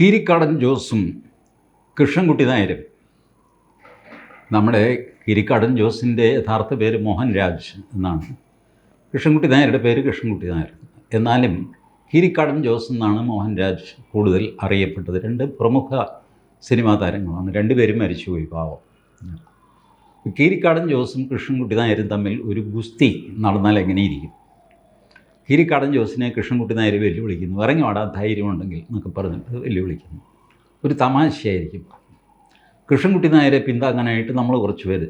കീരിക്കാടൻ ജോസും കൃഷ്ണൻകുട്ടി നായരും. നമ്മുടെ കിരിക്കാടൻ ജോസിന്റെ യഥാർത്ഥ പേര് മോഹൻ രാജ് എന്നാണ്. കൃഷ്ണൻകുട്ടി നായരുടെ പേര് കൃഷ്ണൻകുട്ടി നായർ. എന്നാലും കിരിക്കാടൻ ജോസ് എന്നാണ് മോഹൻ രാജ് കൂടുതൽ അറിയപ്പെട്ടത്. രണ്ട് പ്രമുഖ സിനിമാ താരങ്ങളാണ്. രണ്ടുപേരും മരിച്ചുപോയി പാവം. കീരിക്കാടൻ ജോസും കൃഷ്ണൻകുട്ടി നായരും തമ്മിൽ ഒരു ഗുസ്തി നടന്നാൽ എങ്ങനെയിരിക്കും? കീരിക്കാടൻ ജോസിനെ കൃഷ്ണൻകുട്ടി നായർ വെല്ലുവിളിക്കുന്നു. ഇറങ്ങി വാടാ ധൈര്യമുണ്ടെങ്കിൽ എന്നൊക്കെ പറഞ്ഞിട്ട് വെല്ലുവിളിക്കുന്നു. ഒരു തമാശയായിരിക്കും. കൃഷ്ണൻകുട്ടി നായരെ പിന്താങ്ങാനായിട്ട് നമ്മൾ കുറച്ച് പേര്.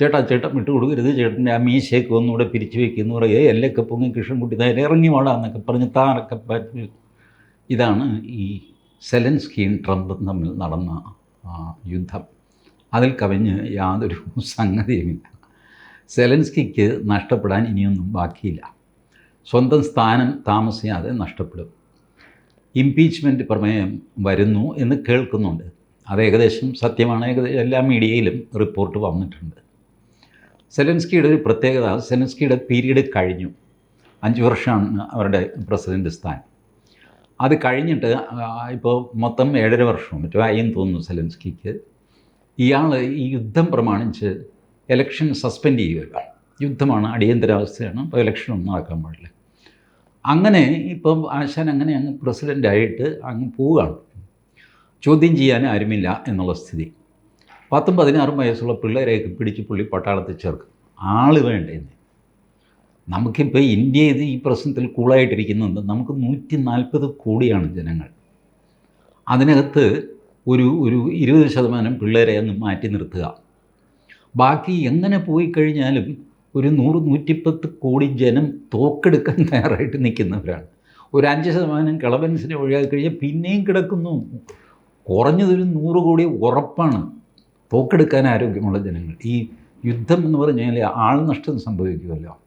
ചേട്ടാ ചേട്ടൻ വിട്ട് കൊടുക്കരുത്. ചേട്ടന്റെ ആ മീശയൊക്കെ ഒന്നുകൂടെ പിരിച്ചു വെക്കുന്നു. പറയേ എല്ലൊക്കെ പൊങ്ങി കൃഷ്ണൻകുട്ടി നായർ ഇറങ്ങി വാടാ എന്നൊക്കെ പറഞ്ഞ് താനൊക്കെ പറ്റി ഇതാണ് ഈ സെലൻസ്കിയും ട്രംപും തമ്മിൽ നടന്ന യുദ്ധം. അതിൽ കവിഞ്ഞ് യാതൊരു സംഗതിയുമില്ല. സെലൻസ്കിക്ക് നഷ്ടപ്പെടാൻ ഇനിയൊന്നും ബാക്കിയില്ല. സ്വന്തം സ്ഥാനം താമസിയാതെ നഷ്ടപ്പെടും. ഇംപീച്ച്മെന്റ് പ്രമേയം വരുന്നു എന്ന് കേൾക്കുന്നുണ്ട്. അത് ഏകദേശം സത്യമാണ്. ഏകദേശം എല്ലാ മീഡിയയിലും റിപ്പോർട്ട് വന്നിട്ടുണ്ട്. സെലൻസ്കിയുടെ ഒരു പ്രത്യേകത സെലൻസ്കിയുടെ പീരീഡ് കഴിഞ്ഞു. അഞ്ച് വർഷമാണ് അവരുടെ പ്രസിഡന്റ് സ്ഥാനം. അത് കഴിഞ്ഞിട്ട് ഇപ്പോൾ മൊത്തം ഏഴര വർഷം മറ്റോ ആയെന്ന് തോന്നുന്നു സെലൻസ്കിക്ക്. ഇയാൾ ഈ യുദ്ധം പ്രമാണിച്ച് ഇലക്ഷൻ സസ്പെൻഡ് ചെയ്യുക യുദ്ധമാണ് അടിയന്തരാവസ്ഥയാണ്. അപ്പോൾ ഇലക്ഷനൊന്നും നടക്കാൻ പാടില്ല. അങ്ങനെ ഇപ്പം ആശാൻ അങ്ങനെ അങ്ങ് പ്രസിഡന്റായിട്ട് അങ്ങ് പോവുകയാണ്. ചോദ്യം ചെയ്യാൻ ആരുമില്ല എന്നുള്ള സ്ഥിതി. പത്തും പതിനാറും വയസ്സുള്ള പിള്ളേരെയൊക്കെ പിടിച്ച് പുള്ളി പട്ടാളത്തിൽ ചേർക്കും. ആൾ വേണ്ടേന്ന് നമുക്കിപ്പോൾ ഇന്ത്യ ഇത് ഈ പ്രശ്നത്തിൽ കൂളായിട്ടിരിക്കുന്നുണ്ട്. നമുക്ക് നൂറ്റി നാൽപ്പത് കോടിയാണ് ജനങ്ങൾ. അതിനകത്ത് ഒരു ഒരു ഇരുപത് ശതമാനം പിള്ളേരെ അങ്ങ് മാറ്റി നിർത്തുക. ബാക്കി എങ്ങനെ പോയി കഴിഞ്ഞാലും ഒരു നൂറ് നൂറ്റിപ്പത്ത് കോടി ജനം തോക്കെടുക്കാൻ തയ്യാറായിട്ട് നിൽക്കുന്നവരാണ്. ഒരു അഞ്ച് ശതമാനം കിളവൻസിനെ ഒഴിവാക്കി കഴിഞ്ഞാൽ പിന്നെയും കിടക്കുന്നു. കുറഞ്ഞതൊരു നൂറ് കോടി ഉറപ്പാണ് തോക്കെടുക്കാൻ ആരോഗ്യമുള്ള ജനങ്ങൾ. ഈ യുദ്ധം എന്ന് പറഞ്ഞാൽ ആൾ നഷ്ടം സംഭവിക്കുമല്ലോ.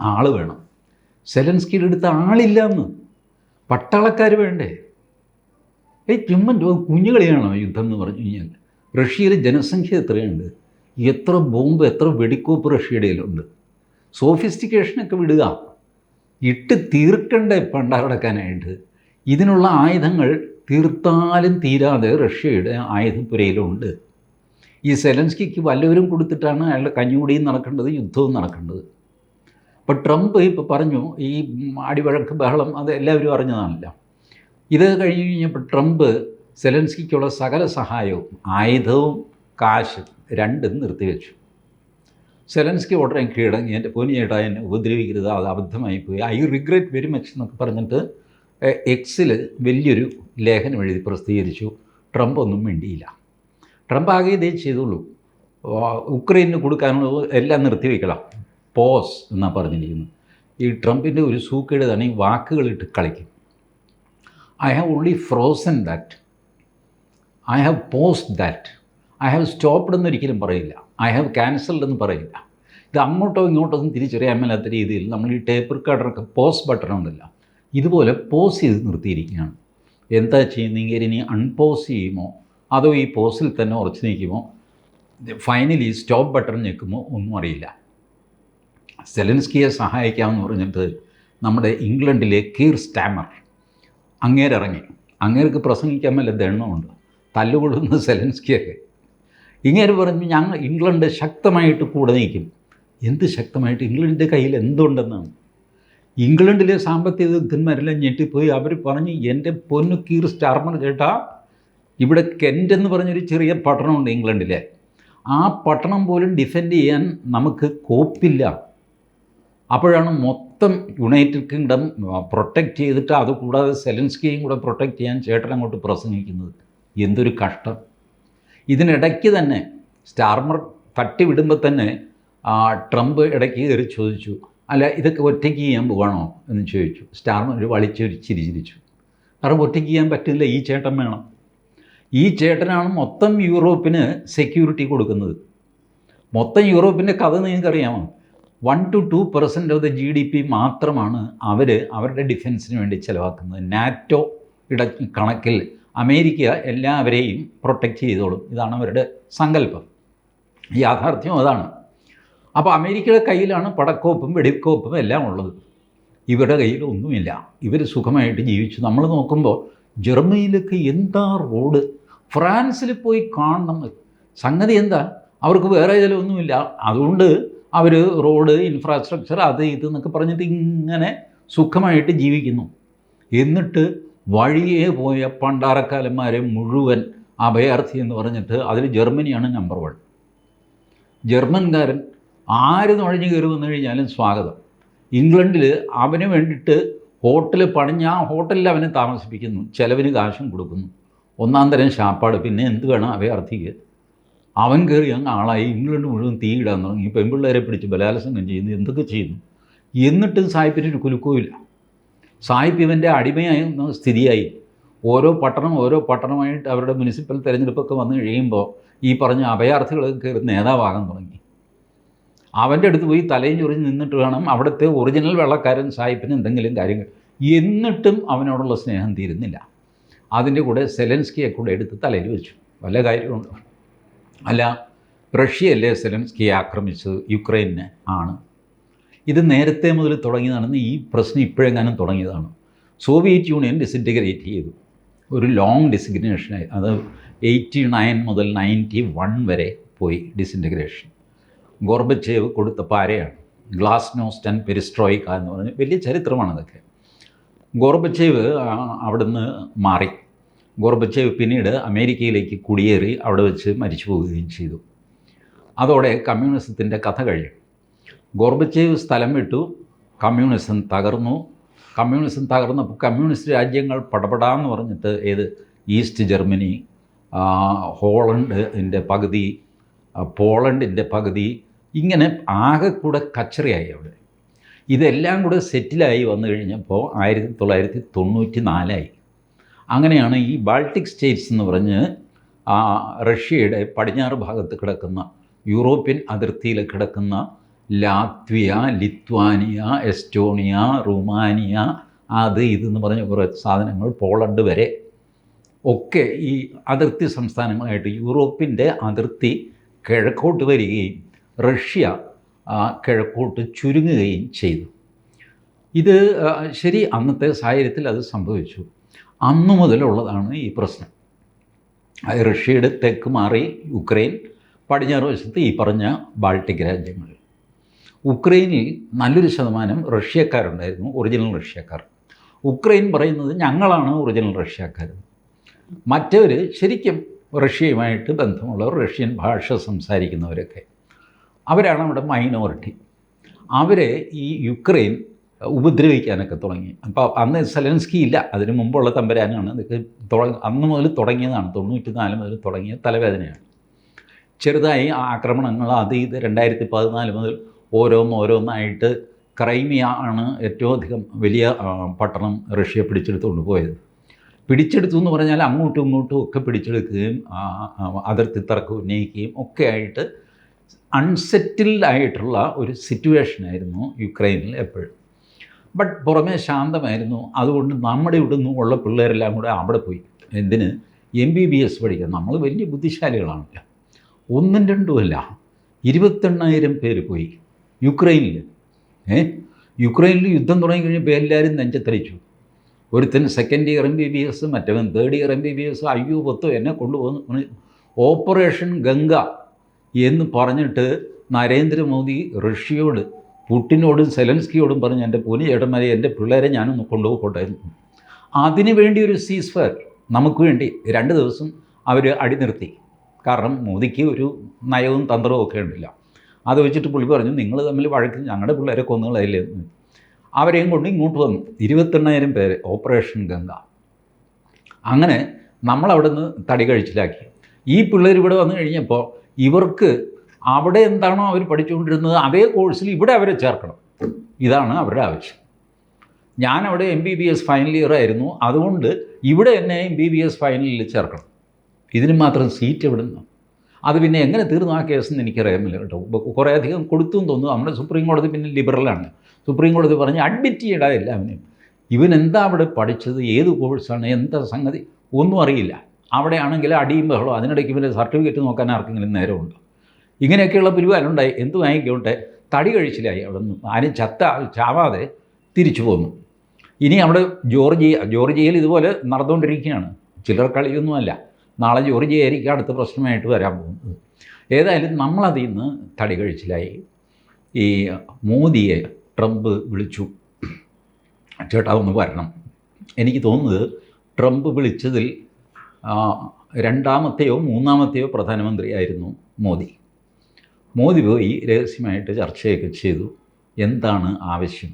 ആൾ വേണം. സെലൻസ്കിയുടെ അടുത്ത് ആളില്ല എന്ന്. പട്ടാളക്കാർ വേണ്ടേ? ഏയ് ചുമ്മൻ കുഞ്ഞുകളിയാണോ യുദ്ധം എന്ന് പറഞ്ഞു കഴിഞ്ഞാൽ? റഷ്യയിൽ ജനസംഖ്യ എത്രയുണ്ട്? എത്ര ബോംബ് എത്ര വെടിക്കോപ്പ് റഷ്യയുടെ സോഫിസ്റ്റിക്കേഷനൊക്കെ വിടുക. ഇട്ട് തീർക്കേണ്ട പണ്ടാറടക്കാനായിട്ട് ഇതിനുള്ള ആയുധങ്ങൾ തീർത്താലും തീരാതെ റഷ്യയുടെ ആയുധപ്പുരയിലുണ്ട്. ഈ സെലൻസ്കിക്ക് വല്ലവരും കൊടുത്തിട്ടാണ് അയാളുടെ കഞ്ഞുകൂടിയും നടക്കേണ്ടത് യുദ്ധവും നടക്കേണ്ടത്. അപ്പോൾ ട്രംപ് ഇപ്പോൾ പറഞ്ഞു ഈ ആടിവഴക്ക് ബഹളം അത് എല്ലാവരും അറിഞ്ഞതാണല്ലോ. ഇത് കഴിഞ്ഞ് കഴിഞ്ഞപ്പോൾ ട്രംപ് സെലൻസ്കിക്കുള്ള സകല സഹായവും ആയുധവും കാശും രണ്ടും നിർത്തിവെച്ചു. സെലൻസ്കി ഉടനെ കീഴടങ്ങി. എന്റെ പോനിയേട്ടാ എന്നെ ഉപദ്രവിക്കരുത് അത് അബദ്ധമായി പോയി. ഐ റിഗ്രറ്റ് വെരി മച്ച് എന്നൊക്കെ പറഞ്ഞിട്ട് എക്സിൽ വലിയൊരു ലേഖനം എഴുതി പ്രസിദ്ധീകരിച്ചു. ട്രംപ് ഒന്നും വേണ്ടിയില്ല ട്രംപ് ആകെ ഇതേ ചെയ്തുള്ളൂ. ഉക്രൈനിന് കൊടുക്കാനുള്ളത് എല്ലാം നിർത്തിവെക്കണം. പോസ് എന്നാണ് പറഞ്ഞിരിക്കുന്നത് ഈ ട്രംപിന്റെ ഒരു സൂക്കേടാണ് ഈ വാക്കുകളിട്ട് കളിക്കും. I have only frozen that I have post that I have stopped എന്നൊരിക്കലും പറയില്ല. ഐ ഹാവ് ക്യാൻസൽഡ് എന്ന് പറയില്ല. ഇത് അങ്ങോട്ടോ ഇങ്ങോട്ടോ ഒന്നും തിരിച്ചറിയാൻ മേലാത്ത രീതിയിൽ നമ്മൾ ഈ ടേപ്പ് റിക്കാർഡറൊക്കെ പോസ് ബട്ടൺ ഉണ്ടല്ല ഇതുപോലെ പോസ് ചെയ്ത് നിർത്തിയിരിക്കുകയാണ്. എന്താ ചെയ്യുന്നെങ്കിൽ ഇനി അൺപോസ് ചെയ്യുമോ? അതോ ഈ പോസിൽ തന്നെ ഉറച്ചു നിൽക്കുമോ? ഫൈനലി സ്റ്റോപ്പ് ബട്ടൺ ഞെക്കുമോ? ഒന്നും അറിയില്ല. സെലൻസ്കിയെ സഹായിക്കാമെന്ന് പറഞ്ഞിട്ട് നമ്മുടെ ഇംഗ്ലണ്ടിലെ കീർ സ്റ്റാമർ അങ്ങേരിറങ്ങി. അങ്ങേർക്ക് പ്രസംഗിക്കാൻ വല്ല ദണ്ണമുണ്ട് തല്ലുകൊള്ളുന്ന സെലൻസ്കിയൊക്കെ. ഇങ്ങേര് പറഞ്ഞു ഞങ്ങൾ ഇംഗ്ലണ്ട് ശക്തമായിട്ട് കൂടെ നിൽക്കും. എന്ത് ശക്തമായിട്ട്? ഇംഗ്ലണ്ടിന്റെ കയ്യിൽ എന്തുണ്ടെന്നാണ്? ഇംഗ്ലണ്ടിലെ സാമ്പത്തിക വിദഗ്ധന്മാരെല്ലാം ഞെട്ടിപ്പോയി. അവർ പറഞ്ഞു എന്റെ പൊന്നു കീർ സ്റ്റാർമർ ചേട്ടാ ഇവിടെ കെന്റ് എന്ന് പറഞ്ഞൊരു ചെറിയ പട്ടണമുണ്ട് ഇംഗ്ലണ്ടിലെ. ആ പട്ടണം പോലും ഡിഫെൻഡ് ചെയ്യാൻ നമുക്ക് കോപ്പില്ല. അപ്പോഴാണ് മൊത്തം യുണൈറ്റഡ് കിങ്ഡം പ്രൊട്ടക്റ്റ് ചെയ്തിട്ട് അതുകൂടാതെ സെലൻസ്കിയും കൂടെ പ്രൊട്ടക്റ്റ് ചെയ്യാൻ ചേട്ടൻ അങ്ങോട്ട് പ്രസംഗിക്കുന്നത്. എന്തൊരു കഷ്ടം. ഇതിനിടയ്ക്ക് തന്നെ സ്റ്റാർമർ തട്ടിവിടുമ്പോൾ തന്നെ ട്രംപ് ഇടയ്ക്ക് കയറി ചോദിച്ചു അല്ല ഇതൊക്കെ ഒറ്റയ്ക്ക് ചെയ്യാൻ പോകണോ എന്ന് ചോദിച്ചു. സ്റ്റാർമർ ഒരു വളിച്ചൊരു ചിരിച്ചിരിച്ചു കാരണം ഒറ്റയ്ക്ക് ചെയ്യാൻ പറ്റില്ല ഈ ചേട്ടൻ വേണം. ഈ ചേട്ടനാണ് മൊത്തം യൂറോപ്പിന് സെക്യൂരിറ്റി കൊടുക്കുന്നത്. മൊത്തം യൂറോപ്പിന്റെ കഥ നിങ്ങൾക്കറിയാമോ? One two two percent of the G D P മാത്രമാണ് അവർ അവരുടെ ഡിഫൻസിന് വേണ്ടി ചിലവാക്കുന്നത്. നാറ്റോ ഇട കണക്കിൽ അമേരിക്ക എല്ലാവരെയും പ്രൊട്ടക്റ്റ് ചെയ്തോളും. ഇതാണ് അവരുടെ സങ്കല്പം. യാഥാർത്ഥ്യം അതാണ്. അപ്പോൾ അമേരിക്കയുടെ കയ്യിലാണ് പടക്കോപ്പും വെടിക്കോപ്പും എല്ലാം ഉള്ളത്. ഇവരുടെ കയ്യിൽ ഒന്നുമില്ല. ഇവർ സുഖമായിട്ട് ജീവിച്ചു. നമ്മൾ നോക്കുമ്പോൾ ജർമ്മനിയിലൊക്കെ എന്താ റോഡ്? ഫ്രാൻസിൽ പോയി കാണണം. സംഗതി എന്താ? അവർക്ക് വേറെ ഇതിലൊന്നുമില്ല അതുകൊണ്ട് അവർ റോഡ് ഇൻഫ്രാസ്ട്രക്ചർ അത് ഇത് എന്നൊക്കെ പറഞ്ഞിട്ട് ഇങ്ങനെ സുഖമായിട്ട് ജീവിക്കുന്നു. എന്നിട്ട് വഴിയെ പോയ പണ്ടാരക്കാലന്മാരെ മുഴുവൻ അഭയാർത്ഥി എന്ന് പറഞ്ഞിട്ട് അതിൽ ജർമ്മനിയാണ് നമ്പർ വൺ ജർമ്മൻകാരൻ ആര് നുഴഞ്ഞു കയറി വന്നു കഴിഞ്ഞാലും സ്വാഗതം. ഇംഗ്ലണ്ടിൽ അവന് വേണ്ടിയിട്ട് ഹോട്ടൽ പണിഞ്ഞ ആ ഹോട്ടലിൽ അവനെ താമസിപ്പിക്കുന്നു. ചിലവിന് കാശും കൊടുക്കുന്നു. ഒന്നാം തരം ശാപ്പാട്. പിന്നെ എന്ത് വേണം അഭയാർത്ഥിക്ക്? അവൻ കയറി അങ്ങ് ആളായി. ഇംഗ്ലണ്ട് മുഴുവൻ തീയിടാൻ തുടങ്ങി. പെൺപിള്ളേരെ പിടിച്ച് ബലാത്സംഗം ചെയ്യുന്നു. എന്തൊക്കെ ചെയ്യുന്നു? എന്നിട്ടും സായിപ്പിന് ഒരു സായിപ്പ് ഇവന്റെ അടിമയായി സ്ഥിതിയായി. ഓരോ പട്ടണം ഓരോ പട്ടണമായിട്ട് അവരുടെ മുനിസിപ്പൽ തിരഞ്ഞെടുപ്പൊക്കെ വന്നു കഴിയുമ്പോൾ ഈ പറഞ്ഞ അഭയാർത്ഥികൾ കയറി നേതാവാകാൻ തുടങ്ങി. അവന്റെ അടുത്ത് പോയി തലയും ചൊറിഞ്ഞ് നിന്നിട്ട് വേണം അവിടുത്തെ ഒറിജിനൽ വെള്ളക്കാരൻ സായിപ്പിന് എന്തെങ്കിലും കാര്യങ്ങൾ. എന്നിട്ടും അവനോടുള്ള സ്നേഹം തീരുന്നില്ല. അതിന്റെ കൂടെ സെലൻസ്കിയെ കൂടെ എടുത്ത് തലയിൽ വെച്ചു. വല്ല കാര്യമുണ്ട്? അല്ല റഷ്യയല്ലേ സെലൻസ്കിയെ ആക്രമിച്ചത്? യുക്രൈനെ ആണ്. ഇത് നേരത്തെ മുതൽ തുടങ്ങിയതാണെന്ന് ഈ പ്രശ്നം ഇപ്പോഴെങ്ങാനും തുടങ്ങിയതാണ്. സോവിയറ്റ് യൂണിയൻ ഡിസിന്റിഗ്രേറ്റ് ചെയ്തു. ഒരു ലോങ് ഡിസിഗ്നേഷനായി അത് എയ്റ്റി നയൻ മുതൽ നയന്റി വൺ വരെ പോയി ഡിസിന്റിഗ്രേഷൻ ഗോർബച്ചേവ് കൊടുത്ത പാരയാണ്. ഗ്ലാസ് നോസ്റ്റൻ പെരിസ്ട്രോയിക്ക എന്ന് പറഞ്ഞ് വലിയ ചരിത്രമാണ് അതൊക്കെ. ഗോർബച്ചേവ് അവിടുന്ന് മാറി. ഗോർബച്ചേവ് പിന്നീട് അമേരിക്കയിലേക്ക് കുടിയേറി അവിടെ വെച്ച് മരിച്ചു പോവുകയും ചെയ്തു. അതോടെ കമ്മ്യൂണിസത്തിന്റെ കഥ കഴിയും ഗോർബച്ചേവ് സ്ഥലം വിട്ടു കമ്മ്യൂണിസം തകർന്നു. കമ്മ്യൂണിസം തകർന്നപ്പോൾ കമ്മ്യൂണിസ്റ്റ് രാജ്യങ്ങൾ പടപടാന്ന് പറഞ്ഞിട്ട് ഏത് ഈസ്റ്റ് ജർമ്മനി ഹോളണ്ടിന്റെ പകുതി പോളണ്ടിന്റെ പകുതി ഇങ്ങനെ ആകെ കൂടെ കച്ചറയായി അവിടെ. ഇതെല്ലാം കൂടെ സെറ്റിലായി വന്നു കഴിഞ്ഞപ്പോൾ ആയിരത്തി തൊള്ളായിരത്തി തൊണ്ണൂറ്റി നാലായി അങ്ങനെയാണ് ഈ ബാൾട്ടിക് സ്റ്റേറ്റ്സ് എന്ന് പറഞ്ഞ് റഷ്യയുടെ പടിഞ്ഞാറ് ഭാഗത്ത് കിടക്കുന്ന യൂറോപ്യൻ അതിർത്തിയിൽ കിടക്കുന്ന ലാത്വിയ ലിത്വാനിയ എസ്റ്റോണിയ റുമാനിയ അത് ഇതെന്ന് പറഞ്ഞ കുറേ സാധനങ്ങൾ പോളണ്ട് വരെ. ഒക്കെ ഈ അതിർത്തി സംസ്ഥാനങ്ങളായിട്ട് യൂറോപ്പിന്റെ അതിർത്തി കിഴക്കോട്ട് വരികയും റഷ്യ കിഴക്കോട്ട് ചുരുങ്ങുകയും ചെയ്തു. ഇത് ശരി അന്നത്തെ സാഹചര്യത്തിൽ അത് സംഭവിച്ചു. അന്നു മുതലുള്ളതാണ് ഈ പ്രശ്നം. റഷ്യയുടെ തെക്ക് മാറി യുക്രൈൻ പടിഞ്ഞാറ് വശത്ത് ഈ പറഞ്ഞ ബാൾട്ടിക് രാജ്യങ്ങൾ. ഉക്രൈനിൽ നല്ലൊരു ശതമാനം റഷ്യക്കാരുണ്ടായിരുന്നു ഒറിജിനൽ റഷ്യക്കാർ. ഉക്രൈൻ പറയുന്നത് ഞങ്ങളാണ് ഒറിജിനൽ റഷ്യക്കാർ. മറ്റവർ ശരിക്കും റഷ്യയുമായിട്ട് ബന്ധമുള്ളവർ റഷ്യൻ ഭാഷ സംസാരിക്കുന്നവരൊക്കെ. അവരാണ് അവിടെ മൈനോറിറ്റി അവരെ ഈ യുക്രൈൻ ഉപദ്രവിക്കാനൊക്കെ തുടങ്ങി. അപ്പോൾ അന്ന് സെലൻസ്കി ഇല്ല അതിന് മുമ്പുള്ള തമ്പരാനാണ് ഇതൊക്കെ തുടങ്ങ അന്ന് മുതൽ തുടങ്ങിയതാണ് തൊണ്ണൂറ്റി നാല് മുതൽ തുടങ്ങിയ തലവേദനയാണ്. ചെറുതായി ആക്രമണങ്ങൾ അത് ഇത് രണ്ടായിരത്തി പതിനാല് മുതൽ ഓരോന്ന് ഓരോന്നായിട്ട് ക്രൈമിയ ആണ് ഏറ്റവും അധികം വലിയ പട്ടണം റഷ്യ പിടിച്ചെടുത്തുകൊണ്ട് പോയത്. പിടിച്ചെടുത്തു എന്ന് പറഞ്ഞാൽ അങ്ങോട്ടും ഇങ്ങോട്ടും ഒക്കെ പിടിച്ചെടുക്കുകയും അതിർത്തി തർക്കം ഉന്നയിക്കുകയും ഒക്കെ ആയിട്ട് അൺസെറ്റിൽഡ് ആയിട്ടുള്ള ഒരു സിറ്റുവേഷനായിരുന്നു യുക്രൈനിൽ എപ്പോഴും. ബട്ട് പുറമേ ശാന്തമായിരുന്നു. അതുകൊണ്ട് നമ്മുടെ ഇവിടെ നിന്നുള്ള പിള്ളേരെല്ലാം കൂടെ അവിടെ പോയി. എന്തിന്? എം ബി ബി എസ് പഠിക്കാൻ. നമ്മൾ വലിയ ബുദ്ധിശാലികളാണല്ലോ. ഒന്നും രണ്ടുമല്ല ഇരുപത്തെണ്ണായിരം പേര് പോയി. യുക്രൈനിൽ ഏ? യുക്രൈനിൽ യുദ്ധം തുടങ്ങി കഴിഞ്ഞപ്പോൾ എല്ലാവരും നെഞ്ചത്തടിച്ചു. ഒരുത്തൻ second year M B B S മറ്റവൻ third year M B B S അയ്യോ പത്തോ എന്നെ കൊണ്ടുപോകുന്നു ഓപ്പറേഷൻ ഗംഗ എന്ന് പറഞ്ഞിട്ട് നരേന്ദ്രമോദി റഷ്യയോട് പുട്ടിനോടും സെലൻസ്കിയോടും പറഞ്ഞ് എന്റെ പൂനെ ചേട്ടന്മാരെ എന്റെ പിള്ളേരെ ഞാനൊന്ന് കൊണ്ടുപോകട്ടായിരുന്നു അതിനു വേണ്ടി ഒരു സീസ് ഫയർ നമുക്ക് വേണ്ടി രണ്ട് ദിവസം അവർ നിർത്തി കാരണം മോദിക്ക് ഒരു നയവും തന്ത്രവും ഒക്കെ ഉണ്ടില്ല. അത് വെച്ചിട്ട് പുള്ളി പറഞ്ഞു നിങ്ങൾ തമ്മിൽ വഴക്ക് ഞങ്ങളുടെ പിള്ളേരെ കൊന്നുകളായില്ലേ അവരെയും കൊണ്ട് ഇങ്ങോട്ട് വന്നു. ഇരുപത്തെണ്ണായിരം പേര് ഓപ്പറേഷൻ ഗംഗ. അങ്ങനെ നമ്മളവിടെ നിന്ന് തടി കഴിച്ചിലാക്കി. ഈ പിള്ളേർ ഇവിടെ വന്നു കഴിഞ്ഞപ്പോൾ ഇവർക്ക് അവിടെ എന്താണോ അവർ പഠിച്ചുകൊണ്ടിരുന്നത് അതേ കോഴ്സിൽ ഇവിടെ അവരെ ചേർക്കണം. ഇതാണ് അവരുടെ ആവശ്യം. ഞാൻ അവിടെ M B B S final year ആയിരുന്നു. അതുകൊണ്ട് ഇവിടെ എന്നെ എം ബി ബി എസ് ഫൈനലിൽ ചേർക്കണം. ഇതിന് മാത്രം സീറ്റ് എവിടെ നിന്ന് അത് പിന്നെ എങ്ങനെ തീർന്നു ആ കേസെന്ന് എനിക്കറിയാമില്ല കേട്ടോ. കുറേയധികം എന്ന് തോന്നുന്നു. നമ്മുടെ സുപ്രീം കോടതി പിന്നെ ലിബറലാണ്. സുപ്രീം കോടതി പറഞ്ഞ് അഡ്മിറ്റ് ചെയ്യടാ എല്ലാവനെയും ഇവൻ എന്താ അവിടെ പഠിച്ചത്? ഏത് കോഴ്സാണ്? എന്താ സംഗതി? ഒന്നും അറിയില്ല. അവിടെയാണെങ്കിൽ അടിയും ബഹളോ അതിനിടയ്ക്ക് ഇവന്റെ സർട്ടിഫിക്കറ്റ് നോക്കാൻ ആർക്കെങ്കിലും നേരമുണ്ടോ? ഇങ്ങനെയൊക്കെയുള്ള പിരിവാലുണ്ടായി എന്ത് വാങ്ങിക്കോട്ടെ? തടി കഴിച്ചിലായി അവിടെ നിന്ന്. ആരും ചത്ത ചാവാതെ തിരിച്ചു പോന്നു. ഇനി അവിടെ ജോർജിയ ജോർജിയയിൽ ഇതുപോലെ നടന്നുകൊണ്ടിരിക്കുകയാണ്. ചിലർ കളിയൊന്നുമല്ല. നാളെ ജോർജിയ ആയിരിക്കും അടുത്ത പ്രശ്നമായിട്ട് വരാൻ പോകുന്നത് ഏതായാലും നമ്മളതിൽ നിന്ന് തടി കഴിച്ചിലായി. ഈ മോദിയെ ട്രംപ് വിളിച്ചു. ചേട്ടാ ഒന്ന് വരണം. എനിക്ക് തോന്നുന്നത് ട്രംപ് വിളിച്ചതിൽ രണ്ടാമത്തെയോ മൂന്നാമത്തെയോ പ്രധാനമന്ത്രിയായിരുന്നു മോദി. മോദി പോയി രഹസ്യമായിട്ട് ചർച്ചയൊക്കെ ചെയ്തു. എന്താണ് ആവശ്യം?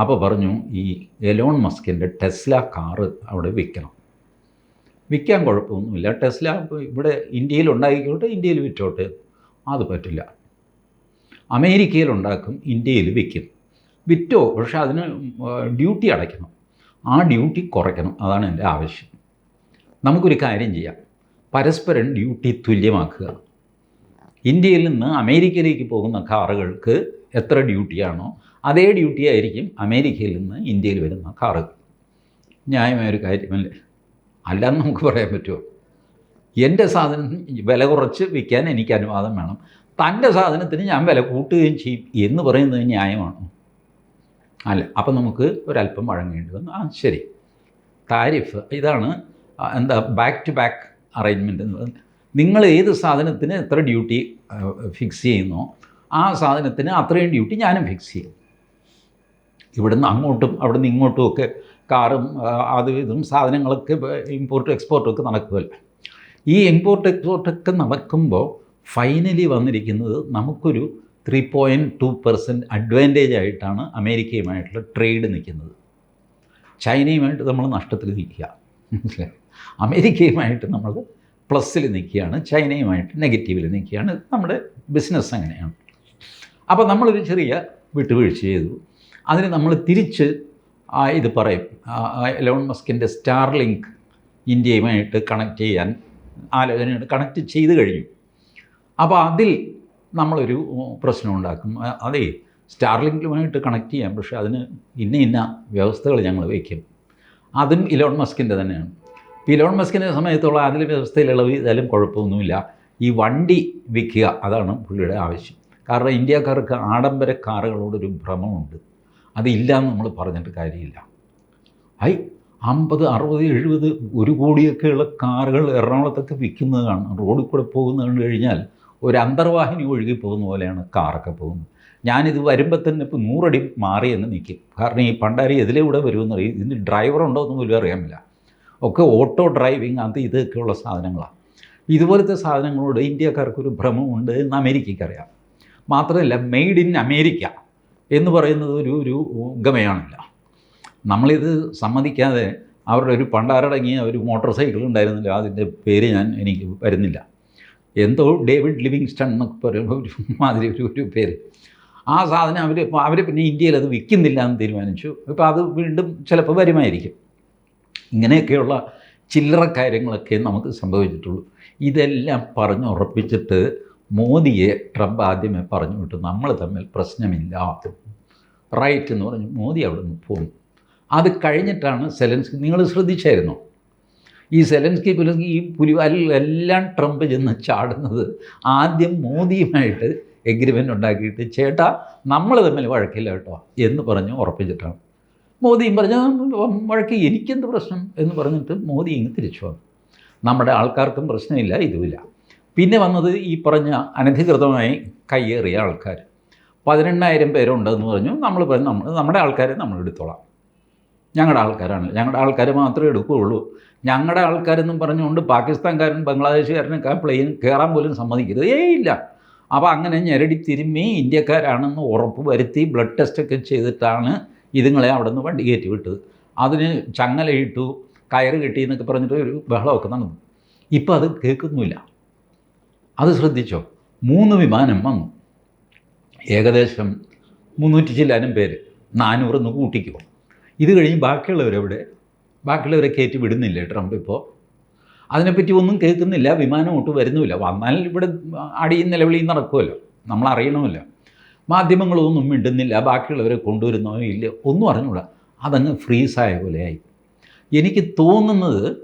അപ്പോൾ പറഞ്ഞു ഈ എലോൺ മസ്കിന്റെ ടെസ്ല കാറ് അവിടെ വിൽക്കണം വിൽക്കാൻ കുഴപ്പമൊന്നുമില്ല. ടെസ്ല ഇവിടെ ഇന്ത്യയിൽ ഉണ്ടാക്കിക്കോട്ടെ ഇന്ത്യയിൽ വിറ്റോട്ടെ അത് പറ്റില്ല. അമേരിക്കയിൽ ഉണ്ടാക്കും ഇന്ത്യയിൽ വിൽക്കും. വിറ്റോ? പക്ഷെ അതിന് ഡ്യൂട്ടി അടയ്ക്കണം. ആ ഡ്യൂട്ടി കുറയ്ക്കണം അതാണ് എന്റെ ആവശ്യം. നമുക്കൊരു കാര്യം ചെയ്യാം. പരസ്പരം ഡ്യൂട്ടി തുല്യമാക്കുക. ഇന്ത്യയിൽ നിന്ന് അമേരിക്കയിലേക്ക് പോകുന്ന കാറുകൾക്ക് എത്ര ഡ്യൂട്ടിയാണോ അതേ ഡ്യൂട്ടി ആയിരിക്കും അമേരിക്കയിൽ നിന്ന് ഇന്ത്യയിൽ വരുന്ന കാറുകൾ. ന്യായമായൊരു കാര്യമല്ലേ? അല്ലാന്ന് നമുക്ക് പറയാൻ പറ്റുമോ? എന്റെ സാധനം വില കുറച്ച് വിൽക്കാൻ എനിക്ക് അനുവാദം വേണം. തന്റെ സാധനത്തിന് ഞാൻ വില കൂട്ടുകയും ചെയ്യും എന്ന് പറയുന്നത് ന്യായമാണോ. അല്ല അപ്പം നമുക്ക് ഒരല്പം വഴങ്ങേണ്ടി വന്നു. ആ ശരി. താരിഫ് ഇതാണ് എന്താ ബാക്ക് ടു ബാക്ക് അറേഞ്ച്മെന്റ് എന്ന് പറയുന്നത്. നിങ്ങൾ ഏത് സാധനത്തിന് എത്ര ഡ്യൂട്ടി ഫിക്സ് ചെയ്യുന്നോ ആ സാധനത്തിന് അത്രയും ഡ്യൂട്ടി ഞാനും ഫിക്സ് ചെയ്യും. ഇവിടുന്ന് അങ്ങോട്ടും അവിടുന്ന് ഇങ്ങോട്ടും ഒക്കെ കാറും അത് ഇതും സാധനങ്ങളൊക്കെ ഇമ്പോർട്ടും എക്സ്പോർട്ടും ഒക്കെ നടക്കുമല്ലോ ഈ ഇമ്പോർട്ട് എക്സ്പോർട്ടൊക്കെ നടക്കുമ്പോൾ ഫൈനലി വന്നിരിക്കുന്നത് നമുക്കൊരു three point two percent advantage ആയിട്ടാണ് അമേരിക്കയുമായിട്ടുള്ള ട്രേഡ് നിൽക്കുന്നത്. ചൈനയുമായിട്ട് നമ്മൾ നഷ്ടത്തിൽ നിൽക്കുക? അമേരിക്കയുമായിട്ട് നമ്മൾ പ്ലസ്സിൽ നിൽക്കുകയാണ് ചൈനയുമായിട്ട് നെഗറ്റീവിൽ നിൽക്കുകയാണ് നമ്മുടെ ബിസിനസ് അങ്ങനെയാണ്. അപ്പോൾ നമ്മളൊരു ചെറിയ വിട്ടുവീഴ്ച ചെയ്തു. അതിന് നമ്മൾ തിരിച്ച് ഇത് പറയും. എലോൺ മസ്കിന്റെ സ്റ്റാർ ലിങ്ക് ഇന്ത്യയുമായിട്ട് കണക്ട് ചെയ്യാൻ ആലോചനയുണ്ട്. കണക്ട് ചെയ്ത് കഴിഞ്ഞു. അപ്പോൾ അതിൽ നമ്മളൊരു പ്രശ്നം ഉണ്ടാക്കും അതേ സ്റ്റാർലിങ്കുമായിട്ട് കണക്ട് ചെയ്യാം. പക്ഷേ അതിന് ഇന്ന ഇന്ന വ്യവസ്ഥകൾ ഞങ്ങൾ വയ്ക്കും. അതും ഇലോൺ മസ്കിന്റെ തന്നെയാണ്. ഇലോൺ മസ്കിന്റെ സമയത്തോളം അതിൽ വ്യവസ്ഥയിൽ ഇളവ് കുഴപ്പമൊന്നുമില്ല. ഈ വണ്ടി വിൽക്കുക അതാണ് പുള്ളിയുടെ ആവശ്യം. കാരണം ഇന്ത്യക്കാർക്ക് ആഡംബര കാറുകളോടൊരു ഭ്രമമുണ്ട്. അതില്ല എന്ന് നമ്മൾ പറഞ്ഞിട്ട് കാര്യമില്ല. ഐ അമ്പത് അറുപത് എഴുപത് ഒരു കോടിയൊക്കെയുള്ള കാറുകൾ എറണാകുളത്തൊക്കെ വിൽക്കുന്നത് കാണാം റോഡിൽ കൂടെ പോകുന്നത് കണ്ടു കഴിഞ്ഞാൽ ഒരു അന്തർവാഹിനി ഒഴുകി പോകുന്ന പോലെയാണ് കാറൊക്കെ പോകുന്നത്. ഞാനിത് വരുമ്പോൾ തന്നെ ഇപ്പോൾ നൂറടി മാറിയെന്ന് നിൽക്കും കാരണം ഈ പണ്ടാരി എതിലൂടെ വരുമെന്ന് അറിയും. ഇതിന് ഡ്രൈവർ ഉണ്ടോ എന്ന് പോലും അറിയാമില്ല. ഒക്കെ ഓട്ടോ ഡ്രൈവിങ് അത് ഇതൊക്കെയുള്ള സാധനങ്ങളാണ് ഇതുപോലത്തെ സാധനങ്ങളോട് ഇന്ത്യക്കാർക്കൊരു ഭ്രമമുണ്ട് എന്ന് അമേരിക്കയ്ക്കറിയാം മാത്രമല്ല മെയ്ഡ് ഇൻ അമേരിക്ക. എന്ന് പറയുന്നത് ഒരു ഒരു ഗമയാണല്ല. നമ്മളിത് സമ്മതിക്കാതെ അവരുടെ ഒരു പണ്ടാരടങ്ങിയ ഒരു മോട്ടോർ സൈക്കിൾ ഉണ്ടായിരുന്നില്ല. അതിന്റെ പേര് ഞാൻ എനിക്ക് വരുന്നില്ല. എന്തോ ഡേവിഡ് ലിവിങ്സ്റ്റൺ എന്നൊക്കെ പറയുമ്പോൾ ഒരു മാതിരി ഒരു ഒരു പേര്. ആ സാധനം അവർ അവർ പിന്നെ ഇന്ത്യയിൽ അത് വിൽക്കുന്നില്ല എന്ന് തീരുമാനിച്ചു. ഇപ്പോൾ അത് വീണ്ടും ചിലപ്പോൾ വരുമായിരിക്കും. ഇങ്ങനെയൊക്കെയുള്ള ചില്ലറ കാര്യങ്ങളൊക്കെ നമുക്ക് സംഭവിച്ചിട്ടുള്ളൂ. ഇതെല്ലാം പറഞ്ഞുറപ്പിച്ചിട്ട് മോദിയെ ട്രംപ് ആദ്യമേ പറഞ്ഞു വിട്ടു നമ്മൾ തമ്മിൽ പ്രശ്നമില്ല. റൈറ്റ് എന്ന് പറഞ്ഞു. മോദി അവിടെ നിന്ന് പോന്നു. അത് കഴിഞ്ഞിട്ടാണ് സെലൻസ്കി നിങ്ങൾ ശ്രദ്ധിച്ചായിരുന്നു? ഈ സെലൻസ്കി പുലൻസ്കി ഈ പുലിവാലിൽ എല്ലാം ട്രംപ് ചെന്ന് ചാടുന്നത് ആദ്യം മോദിയുമായിട്ട് എഗ്രിമെന്റ് ഉണ്ടാക്കിയിട്ട് ചേട്ടാ നമ്മൾ തമ്മിൽ വഴക്കില്ല കേട്ടോ എന്ന് പറഞ്ഞ് ഉറപ്പിച്ചിട്ടാണ്. മോദിയും പറഞ്ഞ വഴക്ക് എനിക്കെന്ത് പ്രശ്നം? എന്ന് പറഞ്ഞിട്ട് മോദി ഇങ്ങ് തിരിച്ചു വന്നു. നമ്മുടെ ആൾക്കാർക്കും പ്രശ്നമില്ല ഇതുമില്ല. പിന്നെ വന്നത് ഈ പറഞ്ഞ അനധികൃതമായി കയ്യേറിയ ആൾക്കാർ പതിനെണ്ണായിരം പേരുണ്ടെന്ന് പറഞ്ഞു. നമ്മൾ പറഞ്ഞു നമ്മൾ നമ്മുടെ ആൾക്കാരെ നമ്മൾ എടുത്തോളാം. ഞങ്ങളുടെ ആൾക്കാരാണ്. ഞങ്ങളുടെ ആൾക്കാർ മാത്രമേ എടുക്കുകയുള്ളൂ. ഞങ്ങളുടെ ആൾക്കാരെന്നും പറഞ്ഞുകൊണ്ട് പാകിസ്ഥാൻകാരൻ ബംഗ്ലാദേശുകാരനൊക്കെ പ്ലെയിൻ കയറാൻ പോലും സമ്മതിക്കരുത്. ഏ ഇല്ല. അപ്പോൾ അങ്ങനെ ഞെരടി തിരുമ്മി ഇന്ത്യക്കാരാണെന്ന് ഉറപ്പ് വരുത്തി ബ്ലഡ് ടെസ്റ്റൊക്കെ ചെയ്തിട്ടാണ് ഇതുങ്ങളെ അവിടെ നിന്ന് വണ്ടി കയറ്റി വിട്ടത്. അതിന് ചങ്ങലയിട്ടു കയറ് കെട്ടി എന്നൊക്കെ പറഞ്ഞിട്ട് ഒരു ബഹളമൊക്കെ നടന്നു. ഇപ്പോൾ അത് കേൾക്കുന്നുമില്ല. അത് ശ്രദ്ധിച്ചോ? മൂന്ന് വിമാനം വന്നു. ഏകദേശം മുന്നൂറ്റി ചില്ലാനും പേര്. നാനൂറെന്ന് കൂട്ടിക്കോ. ഇത് കഴിഞ്ഞ് ബാക്കിയുള്ളവരെവിടെ ബാക്കിയുള്ളവരെ കയറ്റി വിടുന്നില്ലേ ട്രംപ് ഇപ്പോൾ അതിനെപ്പറ്റി ഒന്നും കേൾക്കുന്നില്ല വിമാനം ഒട്ട് വരുന്നുമില്ല. വന്നാൽ ഇവിടെ അടിയും നിലവിളിയും നടക്കുമല്ലോ. നമ്മൾ അറിയണമല്ലോ. മാധ്യമങ്ങളൊന്നും മിണ്ടുന്നില്ല ബാക്കിയുള്ളവരെ കൊണ്ടുവരുന്നോ ഇല്ല ഒന്നും അറിഞ്ഞൂടാ അതങ്ങ് ഫ്രീസായ പോലെയായി. എനിക്ക് തോന്നുന്നത്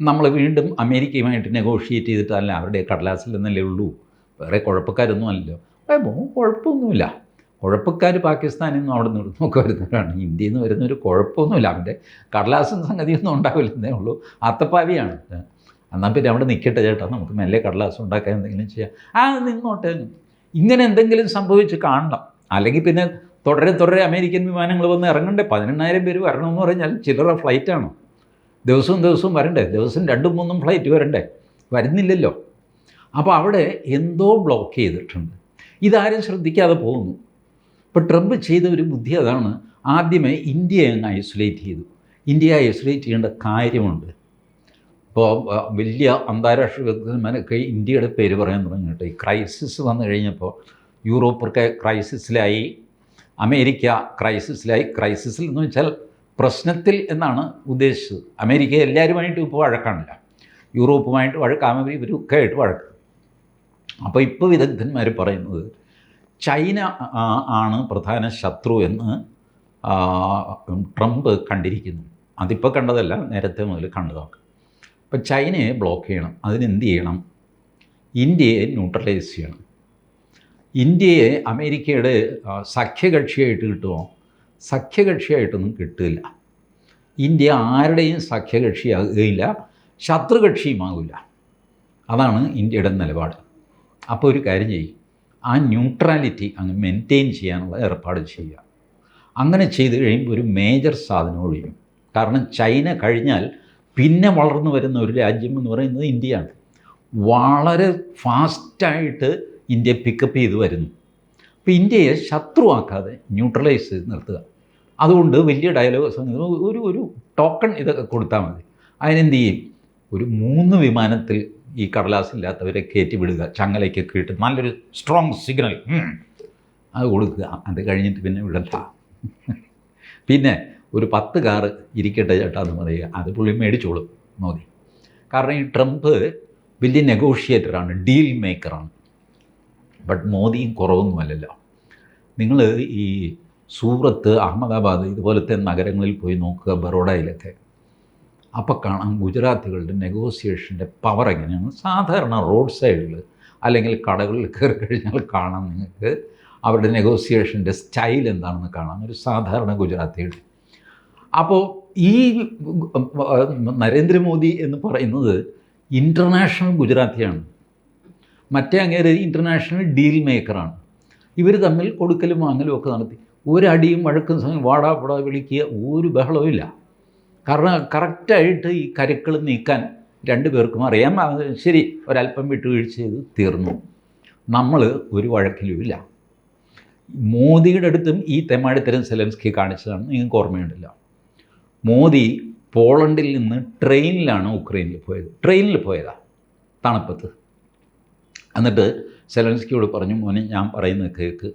നമ്മൾ വീണ്ടും അമേരിക്കയുമായിട്ട് നെഗോഷിയേറ്റ് ചെയ്തിട്ടല്ല അവരുടെ കടലാസിൽ നിന്നല്ലേ ഉള്ളൂ. വേറെ കുഴപ്പക്കാരൊന്നും അല്ലല്ലോ. അപ്പോൾ കുഴപ്പമൊന്നുമില്ല. കുഴപ്പക്കാർ പാകിസ്ഥാനിൽ നിന്നും അവിടെ നിന്ന് നോക്കി വരുന്നവരാണ്. ഇന്ത്യയിൽ നിന്ന് വരുന്നൊരു കുഴപ്പമൊന്നുമില്ല. അവന്റെ കടലാസും സംഗതിയൊന്നും ഉണ്ടാവില്ലെന്നേ ഉള്ളൂ. അത്തപ്പാവിയാണ് എന്നാൽ പിന്നെ അവിടെ നിൽക്കട്ടെ ചേട്ടാ. നമുക്ക് മെല്ലെ കടലാസ് ഉണ്ടാക്കാൻ എന്തെങ്കിലും ചെയ്യാം. ആ നിന്നോട്ടെ. ഇങ്ങനെ എന്തെങ്കിലും സംഭവിച്ച് കാണണം. അല്ലെങ്കിൽ പിന്നെ തുടരെ തുടരെ അമേരിക്കൻ വിമാനങ്ങൾ വന്ന് ഇറങ്ങണ്ടേ? പതിനെണ്ണായിരം പേര് വരണമെന്ന് പറഞ്ഞാൽ ചില്ലറ ഫ്ലൈറ്റാണ് ദിവസവും ദിവസവും വരണ്ടേ? ദിവസം രണ്ടും മൂന്നും ഫ്ലൈറ്റ് വരണ്ടേ? വരുന്നില്ലല്ലോ. അപ്പോൾ അവിടെ എന്തോ ബ്ലോക്ക് ചെയ്തിട്ടുണ്ട്. ഇതാരും ശ്രദ്ധിക്കാതെ പോകുന്നു. ഇപ്പോൾ ട്രംപ് ചെയ്ത ഒരു ബുദ്ധി അതാണ്. ആദ്യമേ ഇന്ത്യയെ അങ്ങ് ഐസൊലേറ്റ് ചെയ്തു. ഇന്ത്യ ഐസൊലേറ്റ് ചെയ്യേണ്ട കാര്യമുണ്ട്. ഇപ്പോൾ വലിയ അന്താരാഷ്ട്ര വിദഗ്ധന്മാരൊക്കെ ഇന്ത്യയുടെ പേര് പറയാൻ തുടങ്ങിയിട്ട് ഈ ക്രൈസിസ് വന്നു കഴിഞ്ഞപ്പോൾ യൂറോപ്പൊക്കെ ക്രൈസിസിലായി അമേരിക്ക ക്രൈസിസിലായി ക്രൈസിസിൽ എന്ന് വെച്ചാൽ പ്രശ്നത്തിൽ എന്നാണ് ഉദ്ദേശിച്ചത്. അമേരിക്ക എല്ലാവരുമായിട്ടും ഇപ്പോൾ വഴക്കാണില്ല. യൂറോപ്പുമായിട്ട് വഴക്കാമ ഇവരൊക്കെ ആയിട്ട് വഴക്ക്. അപ്പോൾ ഇപ്പോൾ വിദഗ്ധന്മാർ പറയുന്നത് ചൈന ആണ് പ്രധാന ശത്രു എന്ന് ട്രംപ് കണ്ടിരിക്കുന്നു. അതിപ്പോൾ കണ്ടതല്ല നേരത്തെ മുതൽ കണ്ടതാണ് അപ്പം ചൈനയെ ബ്ലോക്ക് ചെയ്യണം. അതിനെന്ത് ചെയ്യണം? ഇന്ത്യയെ ന്യൂട്രലൈസ് ചെയ്യണം. ഇന്ത്യയെ അമേരിക്കയുടെ സഖ്യകക്ഷിയായിട്ട് കിട്ടുമോ? സഖ്യകക്ഷിയായിട്ടൊന്നും കിട്ടില്ല. ഇന്ത്യ ആരുടെയും സഖ്യകക്ഷിയാകുകയില്ല ശത്രുകക്ഷിയുമാകില്ല. അതാണ് ഇന്ത്യയുടെ നിലപാട്. അപ്പോൾ ഒരു കാര്യം ചെയ്യും. ആ ന്യൂട്രാലിറ്റി അങ്ങ് മെയിന്റെയിൻ ചെയ്യാനുള്ള ഏർപ്പാട് ചെയ്യുക. അങ്ങനെ ചെയ്തു കഴിയുമ്പോൾ ഒരു മേജർ സാധനം ഒഴിയും. കാരണം ചൈന കഴിഞ്ഞാൽ പിന്നെ വളർന്നു വരുന്ന ഒരു രാജ്യം എന്ന് പറയുന്നത് ഇന്ത്യയാണ്. വളരെ ഫാസ്റ്റായിട്ട് ഇന്ത്യ പിക്കപ്പ് ചെയ്ത് വരുന്നു. അപ്പോൾ ഇന്ത്യയെ ശത്രുവാക്കാതെ ന്യൂട്രലൈസ് ചെയ്ത് നിർത്തുക. അതുകൊണ്ട് വലിയ ഡയലോഗ് ഒരു ഒരു ടോക്കൺ ഇതൊക്കെ കൊടുത്താൽ മതി. അതിനെന്ത് ചെയ്യും? ഒരു മൂന്ന് വിമാനത്തിൽ ഈ കടലാസില്ലാത്തവരെ കയറ്റി വിടുക. ചങ്ങലയ്ക്ക് കിട്ടും നല്ലൊരു സ്ട്രോങ് സിഗ്നൽ അത് കൊടുക്കുക. അത് കഴിഞ്ഞിട്ട് പിന്നെ വിടണ്ട. പിന്നെ ഒരു പത്ത് കാറ് ഇരിക്കട്ടെ ചേട്ടാ എന്ന് പറയുക. അത് പുള്ളി മേടിച്ചോളും. മോദി കാരണം ഈ ട്രംപ് വലിയ നെഗോഷിയേറ്ററാണ് ഡീൽ മേക്കറാണ് ബട്ട് മോദിയും കുറവൊന്നുമല്ലല്ലോ നിങ്ങൾ ഈ സൂറത്ത് അഹമ്മദാബാദ് ഇതുപോലത്തെ നഗരങ്ങളിൽ പോയി നോക്കുക ബറോഡയിലൊക്കെ അപ്പോൾ കാണാം ഗുജറാത്തികളുടെ നെഗോസിയേഷന്റെ പവർ എങ്ങനെയാണ് സാധാരണ റോഡ് സൈഡിൽ അല്ലെങ്കിൽ കടകളിൽ കയറി കഴിഞ്ഞാൽ കാണാം നിങ്ങൾക്ക് അവരുടെ നെഗോസിയേഷന്റെ സ്റ്റൈൽ എന്താണെന്ന് കാണാം ഒരു സാധാരണ ഗുജറാത്തിയുടെ അപ്പോൾ ഈ നരേന്ദ്രമോദി എന്ന് പറയുന്നത് ഇന്റർനാഷണൽ ഗുജറാത്തിയാണ് മറ്റേ അങ്ങേര് ഇന്റർനാഷണൽ ഡീൽ മേക്കറാണ് ഇവർ തമ്മിൽ കൊടുക്കലും വാങ്ങലും ഒക്കെ നടത്തി. ഒരടിയും വഴക്കും സമയം വാടാ പൊടാ വിളിക്കുക ഒരു ബഹളവും ഇല്ല. കാരണം കറക്റ്റായിട്ട് ഈ കരുക്കൾ നീക്കാൻ രണ്ടു പേർക്കും അറിയാം. ശരി ഒരല്പം വിട്ടുവീഴ്ച ചെയ്ത് തീർന്നു. നമ്മൾ ഒരു വഴക്കിലുമില്ല മോദിയുടെ അടുത്തും ഈ തെമ്മാടിത്തരം സെലൻസ്കി കാണിച്ചതാണ് നിങ്ങൾക്ക് ഓർമ്മയുണ്ടല്ലോ. മോദി പോളണ്ടിൽ നിന്ന് ട്രെയിനിലാണ് ഉക്രൈനിൽ പോയത്. ട്രെയിനിൽ പോയതാണ് തണുപ്പത്ത്. എന്നിട്ട് സെലൻസ്കിയോട് പറഞ്ഞു മോനെ ഞാൻ പറയുന്നത് കേൾക്ക്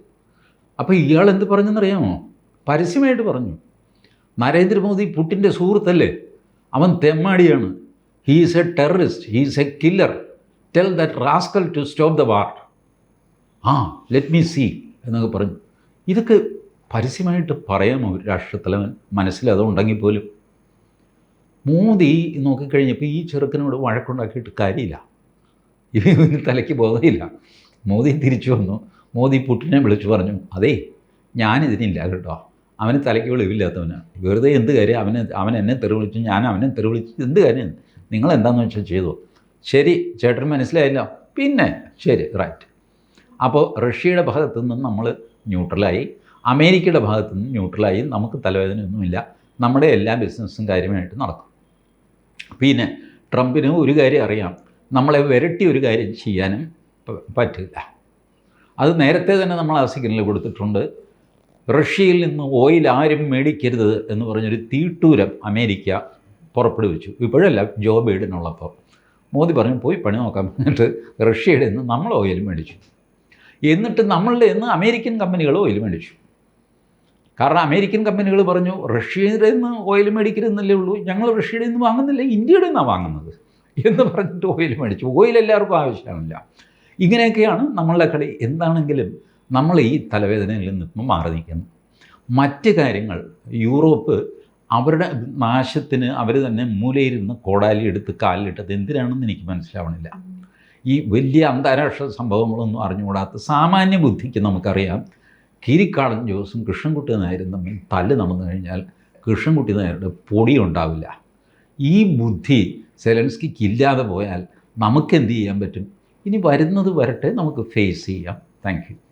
അപ്പോൾ ഇയാൾ എന്ത് പറഞ്ഞെന്നറിയാമോ? പരസ്യമായിട്ട് പറഞ്ഞു. നരേന്ദ്രമോദി പുട്ടിന്റെ സുഹൃത്തല്ലേ? അവൻ തെമ്മാടിയാണ്. He's a terrorist he's a killer tell that rascal to stop the war ah let me see എന്നൊക്കെ പറഞ്ഞു. ഇതൊക്കെ പരസ്യമായിട്ട് പറയാമോ ഒരു മനസ്സിൽ അതുണ്ടെങ്കിൽ പോലും. മോദി നോക്കിക്കഴിഞ്ഞപ്പോൾ ഈ ചെറുക്കനോട് വഴക്കുണ്ടാക്കിയിട്ട് കാര്യമില്ല. ഇവന് തലയ്ക്ക് ബോധമില്ല. മോദി തിരിച്ചു വന്നു. മോദി പുട്ടിനെ വിളിച്ചു പറഞ്ഞു അതേ ഞാനിതിനില്ല കേട്ടോ. അവന് തലയ്ക്ക് വെളിവില്ലാത്തവനാണ് വെറുതെ എന്ത് കാര്യം അവന് അവൻ എന്നെ തെറി വിളിച്ചു ഞാൻ അവനെ തെറി വിളിച്ചു എന്ത് കാര്യം? നിങ്ങൾ എന്താണെന്ന് വെച്ചാൽ ചെയ്തു? ശരി ചേട്ടൻ മനസ്സിലായില്ല. പിന്നെ ശരി റൈറ്റ് അപ്പോൾ റഷ്യയുടെ ഭാഗത്തു നിന്നും നമ്മൾ ന്യൂട്രലായി അമേരിക്കയുടെ ഭാഗത്തു നിന്നും ന്യൂട്രലായി നമുക്ക് തലവേദനയൊന്നുമില്ല. നമ്മുടെ എല്ലാ ബിസിനസ്സും കാര്യമായിട്ട് നടക്കും. പിന്നെ ട്രംപിന് ഒരു കാര്യം അറിയാം. നമ്മളെ വിരട്ടി ഒരു കാര്യം ചെയ്യാനും പറ്റില്ല. അത് നേരത്തെ തന്നെ നമ്മൾ ആ സിഗ്നൽ കൊടുത്തിട്ടുണ്ട്. റഷ്യയിൽ നിന്ന് ഓയിൽ ആരും മേടിക്കരുത് എന്ന് പറഞ്ഞൊരു തീട്ടൂരം അമേരിക്ക പുറപ്പെടുവിച്ചു. ഇപ്പോഴല്ല ജോ ബൈഡനുള്ളപ്പോൾ. മോദി പറഞ്ഞു പോയി പണി നോക്കാൻ എന്നിട്ട് റഷ്യയുടെ നിന്ന് നമ്മൾ ഓയിൽ മേടിച്ചു. എന്നിട്ട് നമ്മളുടെ നിന്ന് അമേരിക്കൻ കമ്പനികൾ ഓയിൽ മേടിച്ചു. കാരണം അമേരിക്കൻ കമ്പനികൾ പറഞ്ഞു റഷ്യയുടെ നിന്ന് ഓയിൽ മേടിക്കരുതെന്നല്ലേ ഉള്ളൂ. ഞങ്ങൾ റഷ്യയുടെ നിന്ന് വാങ്ങുന്നില്ല ഇന്ത്യയുടെ നിന്നാണ് വാങ്ങുന്നത്. എന്ന് പറഞ്ഞിട്ട് ഓയിൽ മേടിച്ചു. ഓയിൽ എല്ലാവർക്കും ആവശ്യമില്ല. ഇങ്ങനെയൊക്കെയാണ് നമ്മളുടെ കളി. എന്താണെങ്കിലും നമ്മൾ ഈ തലവേദനയിൽ നിന്നും മാറി നിൽക്കുന്നു. മറ്റ് കാര്യങ്ങൾ യൂറോപ്പ് അവരുടെ നാശത്തിന് അവർ തന്നെ മൂലയിരുന്ന് കോടാലി എടുത്ത് കാലിലിട്ടത് എന്തിനാണെന്ന് എനിക്ക് മനസ്സിലാവണില്ല. ഈ വലിയ അന്താരാഷ്ട്ര സംഭവങ്ങളൊന്നും അറിഞ്ഞുകൂടാത്ത സാമാന്യ ബുദ്ധിക്ക് നമുക്കറിയാം. കിരിക്കാടൻ ജോസും കൃഷ്ണൻകുട്ടി നായരും തമ്മിൽ തല്ല് നടന്നു കഴിഞ്ഞാൽ കൃഷ്ണൻകുട്ടി നായരുടെ പൊടി ഉണ്ടാവില്ല. ഈ ബുദ്ധി സെലൻസ്കിക്ക് ഇല്ലാതെ പോയാൽ നമുക്ക് എന്ത് ചെയ്യാൻ പറ്റും? ഇനി വരുന്നത് വരട്ടെ നമുക്ക് ഫേസ് ചെയ്യാം. താങ്ക്